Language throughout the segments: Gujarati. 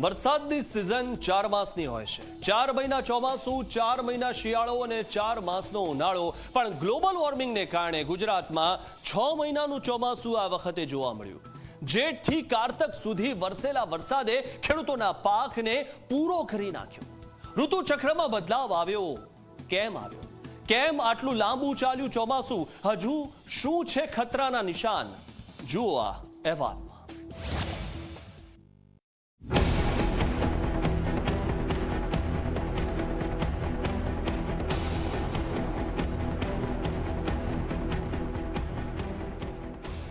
વરસાદની સિઝન ચાર માસની હોય છે. ચાર મહિના ચોમાસું, ચાર મહિના શિયાળો અને ચાર માસનો ઉનાળો. પણ ગ્લોબલ વોર્મિંગને કારણે ગુજરાતમાં છ મહિનાનું ચોમાસું આ વખતે જોવા મળ્યું. જેઠથી કારતક સુધી વરસેલા વરસાદે ખેડૂતોના પાકને પૂરો કરી નાખ્યો. ઋતુચક્રમાં બદલાવ આવ્યો. કેમ આવ્યો? કેમ આટલું લાંબુ ચાલ્યું ચોમાસું? હજુ શું છે ખતરાના નિશાન? જુઓ આ અહેવાલમાં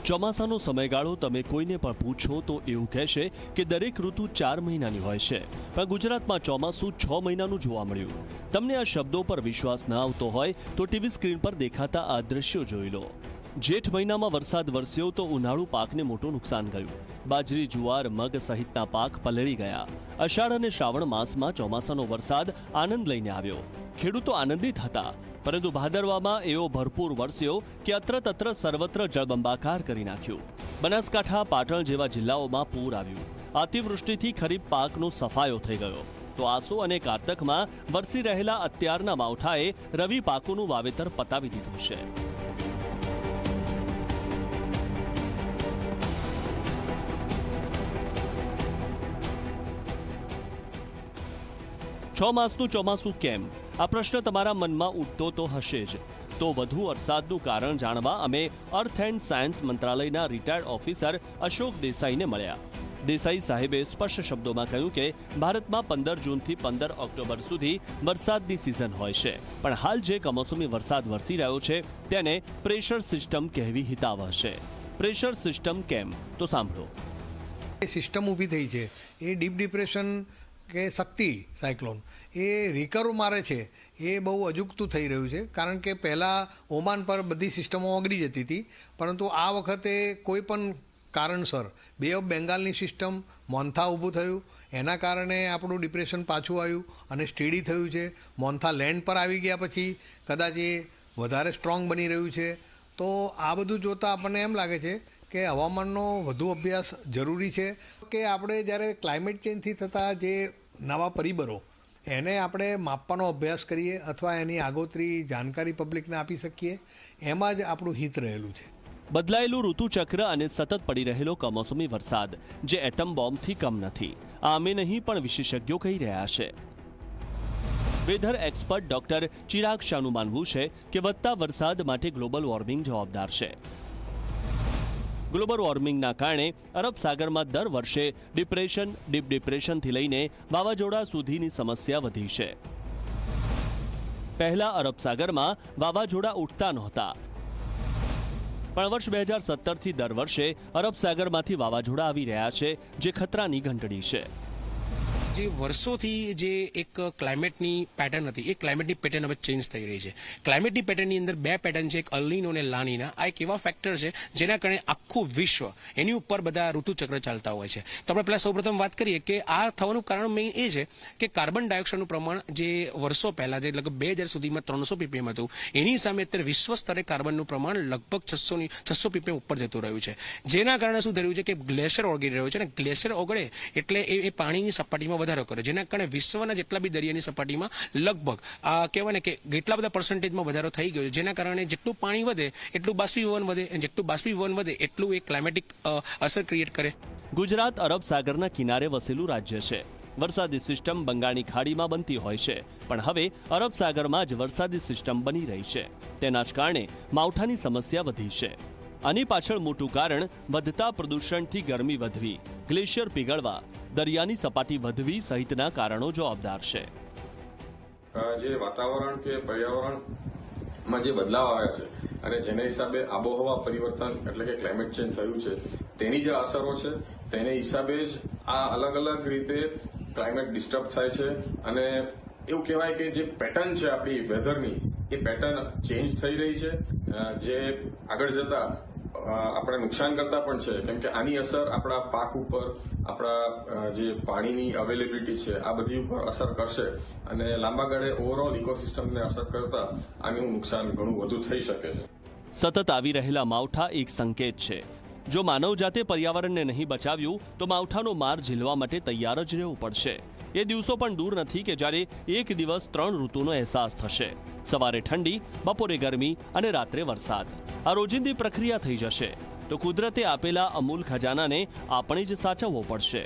ચોમાસાનો સમયગાળો તમે કોઈને પણ પૂછો તો એવું કહેશે કે દરેક ઋતુ ચાર મહિનાની હોય છે. પણ ગુજરાતમાં ચોમાસું છ મહિનાનું જોવા મળ્યું. તમને આ શબ્દો પર વિશ્વાસ ન આવતો હોય તો ટીવી સ્ક્રીન પર દેખાતા આ દ્રશ્યો જોઈ લો. જેઠ મહિનામાં વરસાદ વરસ્યો તો ઉનાળુ પાકને મોટું નુકસાન ગયું. બાજરી, જુવાર, મગ સહિતના પાક પલળી ગયા. અષાઢ અને શ્રાવણ માસમાં ચોમાસાનો વરસાદ આનંદ લઈને આવ્યો. ખેડૂતો આનંદિત હતા. પરંતુ ભાદરવામાં એવો ભરપૂર વરસ્યો કે અત્ર તત્ર સર્વત્ર જળબંબાકાર કરી નાખ્યું. બનાસકાંઠા, પાટણ જેવા જિલ્લાઓમાં પૂર આવ્યું. અતિવૃષ્ટિથી ખરીફ પાકનો સફાયો થઈ ગયો. તો આસો અને કારતકમાં વરસી રહેલા અત્યારના માવઠાએ રવિ પાકોનું વાવેતર પતાવી દીધું છે. છ માસનું ચોમાસું કેમ? આ પ્રશ્ન તમારા મનમાં ઉઠતો તો હશે જ. તો વધુ વરસાદનું કારણ જાણવા અમે અર્થ એન્ડ સાયન્સ મંત્રાલયના રિટાયર્ડ ઓફિસર અશોક દેસાઈને મળ્યા. દેસાઈ સાહેબે સ્પષ્ટ શબ્દોમાં કહ્યું કે, ભારતમાં પંદર જૂનથી પંદર ઓક્ટોબર સુધી વરસાદની સિઝન હોય છે. પણ હાલ જે કમોસમી વરસાદ વરસી રહ્યો છે, તેને પ્રેશર સિસ્ટમ કહેવી હિતાવહ છે. પ્રેશર સિસ્ટમ કેમ? તો સાંભળો. એ સિસ્ટમ ઊભી થઈ છે. એ ડીપ ડિપ્રેશન કે શક્તિ સાયક્લોન. એ રિકર્વ મારે છે, એ બહુ અજુગતું થઈ રહ્યું છે, કારણ કે પહેલાં ઓમાન પર બધી સિસ્ટમો ઓગળી જતી હતી, પરંતુ આ વખતે કોઈ પણ કારણસર બે ઓફ બેંગાલની સિસ્ટમ મોન્થા ઊભું થયું, એના કારણે આપણું ડિપ્રેશન પાછું આવ્યું અને સ્ટેડી થયું છે. મોન્થા લેન્ડ પર આવી ગયા પછી કદાચ એ વધારે સ્ટ્રોંગ બની રહ્યું છે. તો આ બધું જોતાં આપણને એમ લાગે છે કે હવામાનનો વધુ અભ્યાસ જરૂરી છે? કે આપણે જ્યારે ક્લાઇમેટ ચેન્જથી થતા જે નવા પરિબળો, એને આપણે માપવાનો અભ્યાસ કરીએ અથવા એની આગોતરી જાણકારી પબ્લિકને આપી શકીએ? એમાં જ આપણું હિત રહેલું છે. બદલાયેલું ઋતુચક્ર અને સતત પડી રહેલો કમોસમી વરસાદ, જે એટમ બોમ્બથી કમ નથી. આ અમે નહીં પણ વિશેષજ્ઞો કહી રહ્યા છે. વેધર એક્સપર્ટ ડોક્ટર ચિરાગ શાહનું માનવું છે કે વધતા વરસાદ માટે ગ્લોબલ વોર્મિંગ જવાબદાર છે. ગ્લોબલ વોર્મિંગના કારણે અરબ સાગરમાં દર વર્ષે ડિપ્રેશન, ડીપ ડિપ્રેશનથી લઈને વાવાઝોડા સુધીની સમસ્યા વધી છે. પહેલા અરબ સાગરમાં વાવાઝોડા ઉઠતા નહોતા. પણ વર્ષ બે હજાર સત્તરથી દર વર્ષે અરબ સાગરમાંથી વાવાઝોડા આવી રહ્યા છે, જે ખતરાની ઘંટડી છે. જે વર્ષોથી જે એક ક્લાઇમેટની પેટર્ન હતી, એ ક્લાઇમેટની પેટર્ન હવે ચેન્જ થઈ રહી છે. ક્લાઇમેટની પેટર્નની અંદર બે પેટર્ન છે, એક અલ્નીનો અને લાનીના. આ એક એવા ફેક્ટર છે, જેના કારણે આખું વિશ્વ એની ઉપર બધા ઋતુચક્ર ચાલતા હોય છે. તો આપણે પહેલાં સૌપ્રથમ વાત કરીએ કે આ થવાનું કારણ મેઇન એ છે કે કાર્બન ડાયોક્સાઇડનું પ્રમાણ જે વર્ષો પહેલાં જે લગભગ બે હજાર સુધીમાં ત્રણસો પીપીએમ હતું, એની સામે અત્યારે વિશ્વ સ્તરે કાર્બનનું પ્રમાણ લગભગ છસોની છસો પીપીએમ ઉપર જતું રહ્યું છે. જેના કારણે શું થયું છે કે ગ્લેશિયર ઓગળી રહ્યું છે અને ગ્લેશિયર ઓગળે એટલે એ પાણીની સપાટીમાં વધારો કર્યો જેના કારણે વિશ્વના જેટલા બી દરિયાની સપાટીમાં લગભગ કહેવાય ને કે કેટલા બધા પર્સન્ટેજમાં વધારો થઈ ગયો જેના કારણે જેટલું પાણી વધે, એટલું બાષ્પીભવન વધે અને જેટલું બાષ્પીભવન વધે, એટલું એ ક્લાઇમેટિક અસર ક્રિએટ કરે. ગુજરાત અરબ સાગરના કિનારે વસેલું રાજ્ય છે. વરસાદી સિસ્ટમ બંગાળની ખાડીમાં બનતી હોય છે. પણ હવે અરબ સાગરમાં જ વરસાદી સિસ્ટમ બની રહી છે. તેના જ કારણે માવઠાની સમસ્યા વધી છે. આની પાછળ મોટું કારણ વધતા પ્રદૂષણથી ગરમી વધવી. ગ્લેશિયર પીગળવા. દરિયાની સપાટી વધવી સહિતના કારણો જવાબદાર છે. જે વાતાવરણ કે પર્યાવરણમાં જે બદલાવ આવ્યા છે અને જેને હિસાબે આબોહવા પરિવર્તન એટલે કે ક્લાઇમેટ ચેન્જ થયું છે, તેની જે અસરો છે, તેને હિસાબે જ આ અલગ અલગ રીતે ક્લાઇમેટ ડિસ્ટર્બ થાય છે અને એવું કહેવાય કે જે પેટર્ન છે આપણી વેધરની એ પેટર્ન ચેન્જ થઈ રહી છે. જે આગળ જતા આપણે નુકસાન કરતા પણ છે. કેમ કે આની અસર આપણા પાક ઉપર, આપણા જે પાણીની અવેલેબિલિટી છે, આ બધી ઉપર અસર કરશે. અને લાંબા ગાળે ઓવરઓલ ઇકોસિસ્ટમને અસર કરતા આનું નુકસાન ઘણું વધુ થઈ શકે છે. સતત આવી રહેલા માવઠા એક સંકેત છે. જો માનવ જાતે પર્યાવરણને નહીં બચાવ્યું, તો માવઠાનો માર ઝીલવા માટે તૈયાર જ રહેવું પડશે. એ દિવસો પણ દૂર નથી કે જ્યારે એક દિવસ ત્રણ ઋતુનો અહેસાસ થશે. સવારે ઠંડી, બપોરે ગરમી અને રાત્રે વરસાદ. આ રોજિંદી પ્રક્રિયા થઈ જશે. તો કુદરતે આપેલા અમૂલ ખજાનાને આપણે જ સાચવવો પડશે.